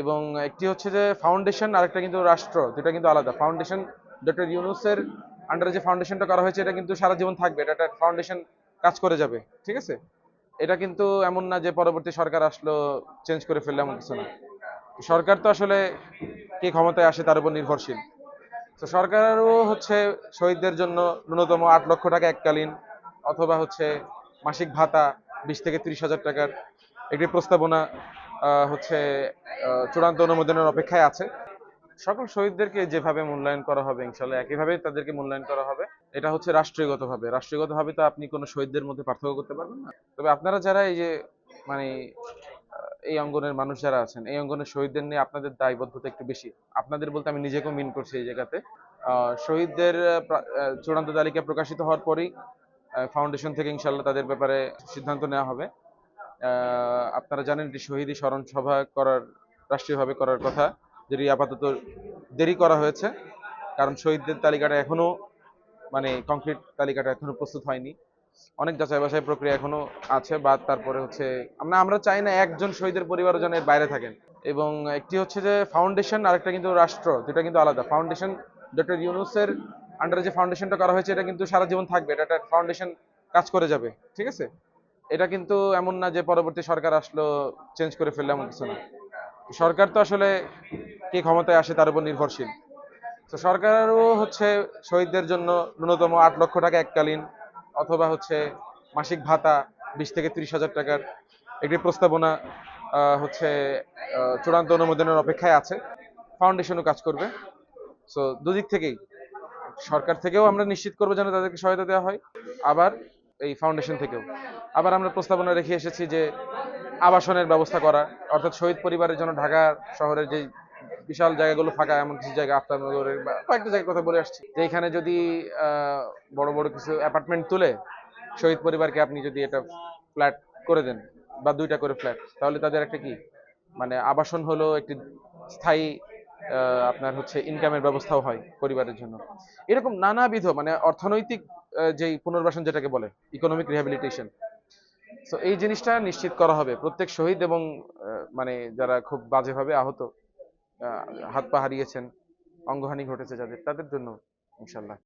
এবং একটি হচ্ছে যে ফাউন্ডেশন আর একটা কিন্তু রাষ্ট্র দুটা কিন্তু আলাদা। ফাউন্ডেশন ডক্টর ইউনুসের আন্ডারে যে ফাউন্ডেশনটা করা হয়েছে, এটা কিন্তু সারা জীবন থাকবে। এটা একটা ফাউন্ডেশন কাজ করে যাবে, ঠিক আছে? এটা কিন্তু এমন না যে পরবর্তী সরকার আসলো চেঞ্জ করে ফেললে, এমন কিছু না। সরকার তো আসলে কে ক্ষমতায় আসে তার উপর নির্ভরশীল। তো সরকারও হচ্ছে শহীদদের জন্য ন্যূনতম আট লক্ষ টাকা এককালীন, অথবা হচ্ছে মাসিক ভাতা বিশ থেকে ত্রিশ হাজার টাকার একটি প্রস্তাবনা হচ্ছে চূড়ান্ত অনুমোদনের অপেক্ষায় আছে। সকল শহীদদেরকে যেভাবে মূল্যায়ন করা হবে ইনশাল্লাহ একইভাবে তাদেরকে মূল্যায়ন করা হবে। এটা হচ্ছে রাষ্ট্রীয়গতভাবে। রাষ্ট্রীয়গতভাবে তো আপনি কোনো শহীদদের মধ্যে পার্থক্য করতে পারবেন না। তবে আপনারা যারা এই যে মানে এই অঙ্গনের মানুষ যারা আছেন, এই অঙ্গনের শহীদদের নিয়ে আপনাদের দায়বদ্ধতা একটু বেশি। আপনাদের বলতে আমি নিজেকেও মিন করছি এই জায়গাতে। শহীদদের চূড়ান্ত তালিকা প্রকাশিত হওয়ার পরেই ফাউন্ডেশন থেকে ইনশাল্লাহ তাদের ব্যাপারে সিদ্ধান্ত নেওয়া হবে। আপনারা জানেন এটি শহীদী স্মরণ সভা করার, রাষ্ট্রীয়ভাবে করার কথা যেটি আপাতত দেরি করা হয়েছে, কারণ শহীদদের তালিকাটা এখনও মানে কংক্রিট তালিকাটা এখনও প্রস্তুত হয়নি। অনেক যাচাই বাছাই প্রক্রিয়া এখনও আছে, বা তারপরে হচ্ছে, আমরা আমরা চাই না একজন শহীদের পরিবারও যেন বাইরে থাকেন। এবং একটি হচ্ছে যে ফাউন্ডেশন আর একটা কিন্তু রাষ্ট্র দুটা কিন্তু আলাদা। ফাউন্ডেশন ডক্টর ইউনুসের আন্ডারে যে ফাউন্ডেশনটা করা হয়েছে, এটা কিন্তু সারা জীবন থাকবে, এটা একটা ফাউন্ডেশন কাজ করে যাবে, ঠিক আছে? এটা কিন্তু এমন না যে পরবর্তী সরকার আসলো চেঞ্জ করে ফেললে এমন কিছু না। সরকার তো আসলে কে ক্ষমতায় আসে তার উপর নির্ভরশীল। তো সরকারও হচ্ছে শহীদদের জন্য ন্যূনতম আট লক্ষ টাকা এককালীন, অথবা হচ্ছে মাসিক ভাতা বিশ থেকে ত্রিশ হাজার টাকার একটি প্রস্তাবনা হচ্ছে চূড়ান্ত অনুমোদনের অপেক্ষায় আছে। ফাউন্ডেশনও কাজ করবে। সো দুদিক থেকেই। সরকার থেকেও আমরা নিশ্চিত করব যেন তাদেরকে সহায়তা দেওয়া হয়। আবার এই ফাউন্ডেশন থেকেও। আবার আমরা প্রস্তাবনা রেখে এসেছি যে আবাসনের ব্যবস্থা করা, অর্থাৎ শহীদ পরিবারের জন্য ঢাকা শহরের যে বিশাল জায়গাগুলো ফাঁকা, এমন কিছু জায়গা আফতাবনগরের বা কয়েকটা জায়গার কথা বলে আসছি। যে এখানে যদি বড় বড় কিছু অ্যাপার্টমেন্ট তুলে শহীদ পরিবারকে আপনি যদি এটা ফ্ল্যাট করে দেন বা দুইটা করে ফ্ল্যাট তাহলে তাদের একটা কি? মানে আবাসন হলো একটি স্থায়ী আপনার হচ্ছে ইনকামের ব্যবস্থাও হয় পরিবারের জন্য। এরকম নানাবিধ মানে অর্থনৈতিক যেই পুনর্বাসন যেটাকে বলে ইকোনমিক রিহ্যাবিলিটেশন তো এই জিনিসটা নিশ্চিত করা হবে। প্রত্যেক শহীদ এবং মানে যারা খুব বাজেভাবে আহত আহ, হাত পা হারিয়েছেন অঙ্গহানি ঘটেছে যাদের তাদের জন্য ইনশাল্লাহ